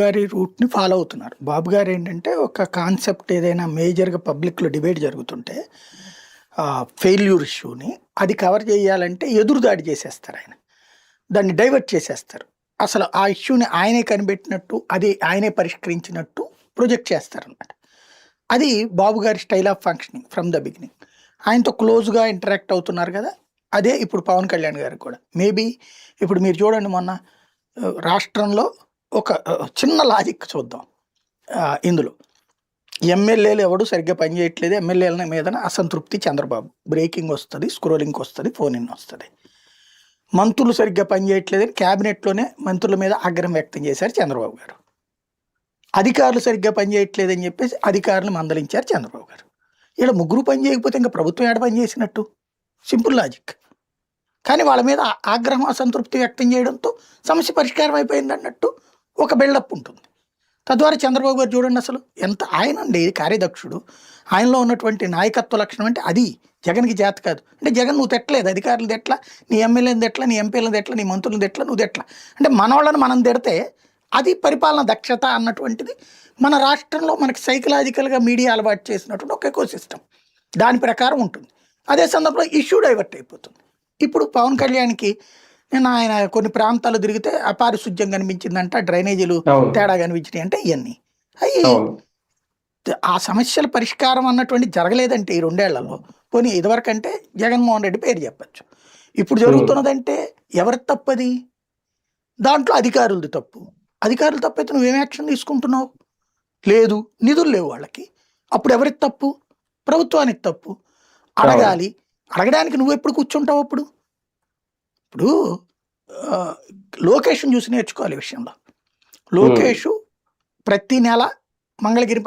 గారి రూట్ని ఫాలో అవుతున్నారు. బాబు గారు ఏంటంటే ఒక కాన్సెప్ట్ ఏదైనా మేజర్గా పబ్లిక్లో డిబేట్ జరుగుతుంటే ఫెయిల్యూర్ ఇష్యూని అది కవర్ చేయాలంటే ఎదురుదాడి చేసేస్తారు ఆయన. దాన్ని డైవర్ట్ చేసేస్తారు. అసలు ఆ ఇష్యూని ఆయనే కనిపెట్టినట్టు అది ఆయనే పరిష్కరించినట్టు ప్రొజెక్ట్ చేస్తారన్నమాట. అది బాబు గారి style of functioning from the beginning. ఆయనతో క్లోజ్గా ఇంటరాక్ట్ అవుతున్నారు కదా అదే ఇప్పుడు పవన్ కళ్యాణ్ గారు కూడా. మేబీ ఇప్పుడు మీరు చూడండి మొన్న రాష్ట్రంలో ఒక చిన్న లాజిక్ చూద్దాం. ఇందులో. ఎమ్మెల్యేలు ఎవడు సరిగ్గా పనిచేయట్లేదు ఎమ్మెల్యేల మీద అసంతృప్తి చంద్రబాబు. బ్రేకింగ్ వస్తుంది స్క్రోలింగ్ వస్తుంది ఫోన్ ఇన్ వస్తుంది. మంత్రులు సరిగ్గా పనిచేయట్లేదని క్యాబినెట్లోనే మంత్రుల మీద ఆగ్రహం వ్యక్తం చేశారు చంద్రబాబు గారు. అధికారులు సరిగ్గా పనిచేయట్లేదని చెప్పేసి అధికారులు మందలించారు చంద్రబాబు గారు. ఇలా ముగ్గురు పని చేయకపోతే ఇంకా ప్రభుత్వం ఏడ పని చేసినట్టు? Simple logic. కానీ వాళ్ళ మీద ఆగ్రహం అసంతృప్తి వ్యక్తం చేయడంతో సమస్య పరిష్కారం అయిపోయింది అన్నట్టు ఒక బిల్డప్ ఉంటుంది. తద్వారా చంద్రబాబు గారు చూడండి అసలు ఎంత ఆయన అండి కార్యదక్షుడు. ఆయనలో ఉన్నటువంటి నాయకత్వ లక్షణం అంటే అది జగన్కి జాత కాదు. అంటే జగన్ నువ్వు తెట్టలేదు అధికారులు తెట్లా నీ ఎమ్మెల్యేని తెట్లా నీ ఎంపీలను తెట్లా నీ మంత్రులను తెట్లా నువ్వు తెట్లా అంటే మనోళ్ళని మనం తిడితే అది పరిపాలన దక్షత అన్నటువంటిది మన రాష్ట్రంలో మనకి సైకలాజికల్గా మీడియా అలవాటు చేసినటువంటి ఒక ఎకో సిస్టమ్ దాని ప్రకారం ఉంటుంది. అదే సందర్భంలో ఇష్యూ డైవర్ట్ అయిపోతుంది. ఇప్పుడు పవన్ కళ్యాణ్కి నేను ఆయన కొన్ని ప్రాంతాలు తిరిగితే అపారిశుద్ధ్యం కనిపించిందంట డ్రైనేజీలు తేడా కనిపించినాయి అంటే ఇవన్నీ అవి అవును. ఆ సమస్యల పరిష్కారం అన్నటువంటి జరగలేదంటే ఈ రెండేళ్ళలో. పోనీ ఇదివరకంటే జగన్మోహన్ రెడ్డి పేరు చెప్పచ్చు. ఇప్పుడు జరుగుతున్నదంటే ఎవరి తప్పది? దాంట్లో అధికారులది తప్పు. అధికారులు తప్పైతే నువ్వేం యాక్షన్ తీసుకుంటున్నావు? లేదు నిధులు లేవు వాళ్ళకి. అప్పుడు ఎవరికి తప్పు? ప్రభుత్వానికి తప్పు. అడగాలి. అడగడానికి నువ్వు ఎప్పుడు కూర్చుంటావు అప్పుడు? ఇప్పుడు లోకేష్ని చూసి నేర్చుకోవాలి ఈ విషయంలో. లోకేష్ ప్రతి నెల మంగళగిరి